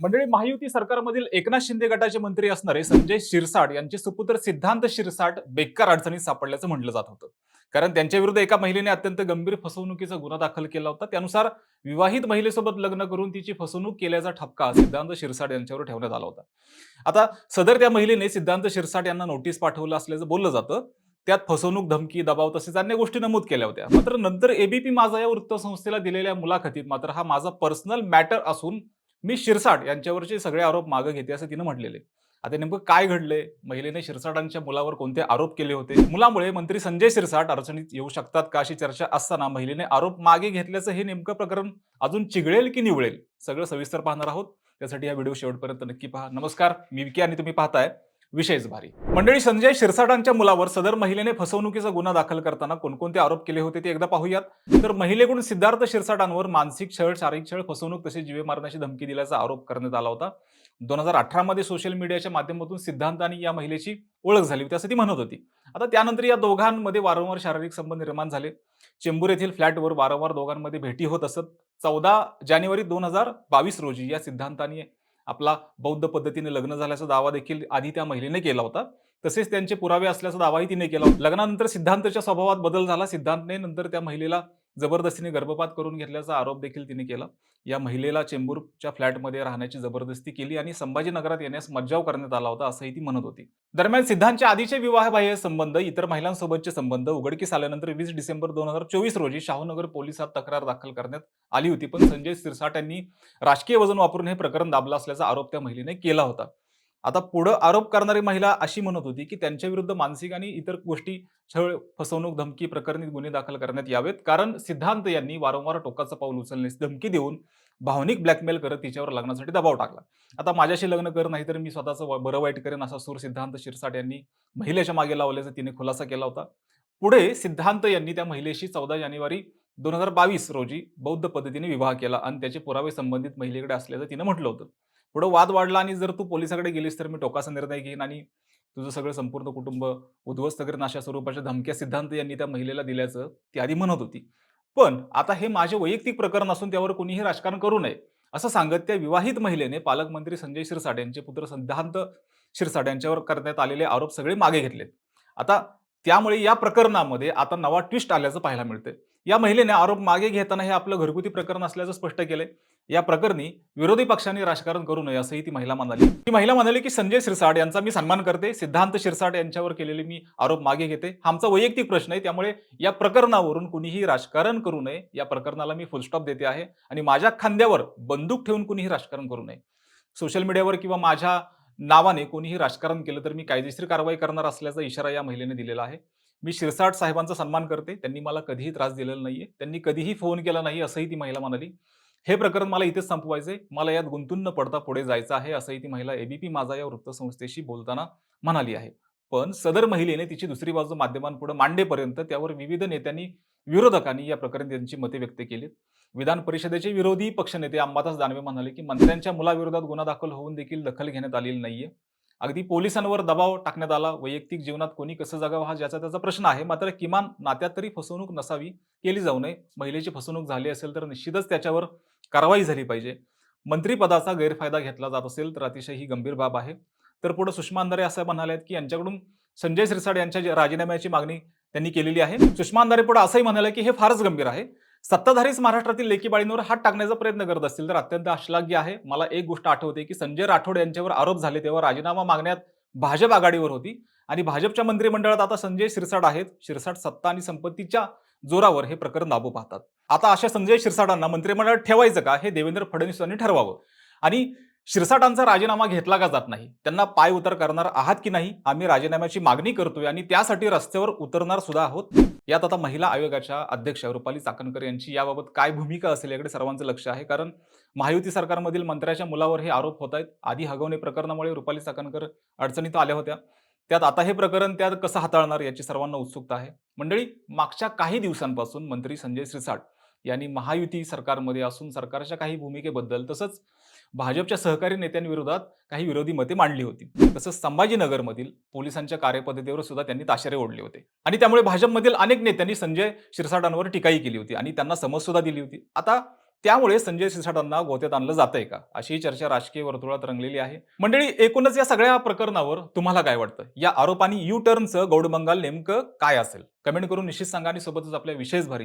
मंडळी महायुती सरकारमधील एकनाथ शिंदे गटाचे मंत्री असणारे संजय शिरसाट यांचे सुपुत्र सिद्धांत शिरसाट बेकार अडचणीत सापडल्याचं म्हटलं जात होतं. कारण त्यांच्या विरुद्ध एका महिलेने अत्यंत गंभीर फसवणुकीचा गुन्हा दाखल केला होता. त्यानुसार विवाहित महिलेसोबत लग्न करून तिची फसवणूक केल्याचा ठपका सिद्धांत शिरसाट यांच्यावर ठेवण्यात आला होता. आता सदर त्या महिलेने सिद्धांत शिरसाट यांना नोटीस पाठवलं असल्याचं बोललं जातं. त्यात फसवणूक धमकी दबाव तसेच अन्य गोष्टी नमूद केल्या होत्या. मात्र नंतर एबीपी माझा या वृत्तसंस्थेला दिलेल्या मुलाखतीत मात्र हा माझा पर्सनल मॅटर असून मी शिरसाट यांच्यावरचे सगळे आरोप मागे घेते असं तिनं म्हटलेले. आता नेमकं काय घडलंय? महिलेने शिरसाटांच्या मुलावर कोणते आरोप केले होते? मुलामुळे मंत्री संजय शिरसाट अडचणीत येऊ शकतात का अशी चर्चा असताना महिलेने आरोप मागे घेतल्याचं हे नेमकं प्रकरण अजून चिघळेल की निवळेल? सगळं सविस्तर पाहणार आहोत. त्यासाठी हा व्हिडिओ शेवटपर्यंत नक्की पहा. नमस्कार. मी विकी आणि तुम्ही पाहताय विषयच भारी. मंडळी संजय शिरसाटांच्या मुलावर सदर महिलेने फसवणुकीचा गुन्हा दाखल करताना कोणकोणते आरोप केले होते ते एकदा पाहूयात. तर महिलेकडून सिद्धार्थ शिरसाटांवर मानसिक छळ शारीरिक छळ फसवणूक तसेच जीवे मारण्याची धमकी दिल्याचा आरोप करण्यात आला होता. दोन हजार अठरा मध्ये सोशल मीडियाच्या माध्यमातून सिद्धांत आणि या महिलेची ओळख झाली होती असं ती म्हणत होती. आता त्यानंतर या दोघांमध्ये वारंवार शारीरिक संबंध निर्माण झाले. चेंबूर येथील फ्लॅटवर वारंवार दोघांमध्ये भेटी होत असत. चौदा जानेवारी दोन हजार बावीस रोजी या सिद्धांताने आपला बौद्ध पद्धतीने लग्न झाल्याचा दावा देखील आधी त्या महिलेने केला होता. तसेच त्यांचे पुरावे असल्याचा दावाही तिने केला होता. लग्नानंतर सिद्धांतच्या स्वभावात बदल झाला. सिद्धांतने नंतर त्या महिलेला जबरदस्तीने गर्भपात करून घेतल्याचा आरोप देखील तिने केला. या महिलेला चेंबूरच्या फ्लॅटमध्ये राहण्याची जबरदस्ती केली आणि संभाजीनगरात येण्यास मज्जाव करण्यात आला होता असंही ती म्हणत होती. दरम्यान सिद्धांतच्या आधीचे विवाहबाह्य संबंध इतर महिलांसोबतचे संबंध उघडकीस आल्यानंतर वीस डिसेंबर दोन हजार चोवीस रोजी शाहूनगर पोलिसात तक्रार दाखल करण्यात आली होती. पण संजय सिरसाट यांनी राजकीय वजन वापरून हे प्रकरण दाबलं असल्याचा आरोप त्या महिलेने केला होता. आता पुढं आरोप करणारी महिला अशी म्हणत होती की त्यांच्या विरुद्ध मानसिक आणि इतर गोष्टी छळ फसवणूक धमकी प्रकरणी गुन्हे दाखल करण्यात यावेत. कारण सिद्धांत यांनी वारंवार टोकाचं पाऊल उचलण्यास धमकी देऊन भावनिक ब्लॅकमेल करत तिच्यावर लग्नासाठी दबाव टाकला. आता माझ्याशी लग्न कर नाही तर मी स्वतःचं बरं वाईट करेन असा सूर सिद्धांत शिरसाट यांनी महिलेच्या मागे लावल्याचा तिने खुलासा केला होता. पुढे सिद्धांत यांनी त्या महिलेशी चौदा जानेवारी दोन हजार बावीस रोजी बौद्ध पद्धतीने विवाह केला आणि त्याचे पुरावे संबंधित महिलेकडे असल्याचं तिने म्हटलं होतं. पुढे वाद वाढला आणि जर तू पोलिसाकडे गेलीस तर मी टोकाचा निर्णय घेईन आणि तुझं सगळं संपूर्ण कुटुंब उद्ध्वस्त करेन अशा स्वरूपाच्या धमक्या सिद्धांत यांनी त्या महिलेला दिल्याचं ती आधी म्हणत होती. पण आता हे माझे वैयक्तिक प्रकरण असून त्यावर कोणीही राजकारण करू नये असं सांगत त्या विवाहित महिलेने पालकमंत्री संजय शिरसाट यांचे पुत्र सिद्धांत शिरसाट यांच्यावर करण्यात आलेले आरोप सगळे मागे घेतलेत. आता त्यामुळे या प्रकरणामध्ये आता नवा ट्विस्ट आल्याचं पाहायला मिळतंय. या महिलेने आरोप मागे घेताना हे आपलं घरगुती प्रकरण असल्याचं स्पष्ट केलंय. या प्रकरणी विरोधी पक्षांनी राजकारण करू नये असंही ती महिला म्हणाली. ती महिला म्हणाली की संजय शिरसाट यांचा मी सन्मान करते सिद्धांत शिरसाट यांच्यावर केलेले मी आरोप मागे घेते. हा आमचा वैयक्तिक प्रश्न आहे त्यामुळे या प्रकरणावरून कुणीही राजकारण करू नये. या प्रकरणाला मी फुलस्टॉप देते आहे आणि माझ्या खांद्यावर बंदूक ठेवून कुणीही राजकारण करू नये. सोशल मीडियावर किंवा माझ्या नावाने कोणीही राजकारण केलं तर मी कायदेशीर कारवाई करणार असल्याचा इशारा या महिलेने दिलेला आहे. मी शिरसाट साहेबांचा सन्मान करते. त्यांनी मला कधीही त्रास दिलेला नाहीये. त्यांनी कधीही फोन केला नाही असंही ती महिला म्हणाली. हे प्रकरण मला इथेच संपवायचे मला यात गुंतून न पडता पुढे जायचं आहे असंही ती महिला एबीपी माझा या वृत्तसंस्थेशी बोलताना म्हणाली आहे. पण सदर महिलेने तिची दुसरी बाजू माध्यमांपुढे मांडेपर्यंत त्यावर विविध नेत्यांनी विरोधकांनी या प्रकरणी त्यांची मते व्यक्त केलीत. विधान परिषदेचे विरोधी पक्षनेते अंबादास दानवे म्हणाले की मंत्र्यांच्या मुलाविरोधात गुन्हा दाखल होऊन देखील दखल घेण्यात आलेली नाहीये. अगदी पोलिसांवर दबाव टाकण्यात आला. वैयक्तिक जीवनात कोणी कसं जगावं हा ज्याचा त्याचा प्रश्न आहे. मात्र किमान नात्यात तरी फसवणूक नसावी केली जाऊ नये. महिलेची फसवणूक झाली असेल तर निश्चितच त्याच्यावर कारवाई झाली पाहिजे. मंत्रीपदाचा गैरफायदा घेतला जात असेल तर अतिशय ही गंभीर बाब आहे. तर पुढे सुषमा अंधारे असं म्हणाले आहेत की यांच्याकडून संजय सिरसाड यांच्या राजीनाम्याची मागणी त्यांनी केलेली आहे. सुषमा अंधारे पुढे असंही म्हणाले की हे फारच गंभीर आहे. सत्ताधारीच महाराष्ट्रातील लेखी बाळींवर हात टाकण्याचा प्रयत्न करत असतील तर अत्यंत अश्लाघ्य आहे. मला एक गोष्ट आठवते की संजय राठोड यांच्यावर आरोप झाले तेव्हा राजीनामा मागण्यात भाजप आघाडीवर होती आणि भाजपच्या मंत्रिमंडळात आता संजय शिरसाट आहेत. शिरसाट सत्ता आणि संपत्तीच्या जोरावर हे प्रकरण दाबू पाहतात. आता अशा संजय शिरसाटांना मंत्रिमंडळात ठेवायचं का हे देवेंद्र फडणवीस यांनी ठरवावं. आणि शिरसाटांचा राजीनामा घेतला का जात नाही? त्यांना पाय उतर करणार आहात की नाही? आम्ही राजीनाम्याची मागणी करतोय आणि त्यासाठी रस्त्यावर उतरणार सुद्धा आहोत. यात आता महिला आयोगाच्या अध्यक्ष रुपाली चाकणकर यांची याबाबत काय भूमिका असेल याकडे सर्वांचं लक्ष आहे. कारण महायुती सरकारमधील मंत्र्याच्या मुलावर हे आरोप होत आहेत. आधी हगवणे प्रकरणामुळे रुपाली चाकणकर अडचणीत आल्या होत्या. त्यात आता हे प्रकरण त्यात कसं हाताळणार याची सर्वांना उत्सुकता आहे. मंडळी मागच्या काही दिवसांपासून मंत्री संजय श्रीसाट यांनी महायुती सरकारमध्ये असून सरकारच्या काही भूमिकेबद्दल तसंच भाजपच्या सहकारी नेत्यांविरोधात काही विरोधी मते मांडली होती. तसंच संभाजीनगरमधील पोलिसांच्या कार्यपद्धतीवर सुद्धा त्यांनी ताशेरे ओढले होते. आणि त्यामुळे भाजपमधील अनेक नेत्यांनी संजय शिरसाटांवर टीकाही केली होती आणि त्यांना समज सुद्धा दिली होती. आता त्यामुळे संजय शिरसाटांना गोत्यात आणलं जातंय का? अशी चर्चा राजकीय वर्तुळात रंगलेली आहे. मंडळी एकूणच या सगळ्या प्रकरणावर तुम्हाला काय वाटतं? या आरोपांनी यू टर्नचं गौड बंगाल नेमकं काय असेल? कमेंट करून निश्चित सांगा आणि सोबतच आपल्या विशेष भारी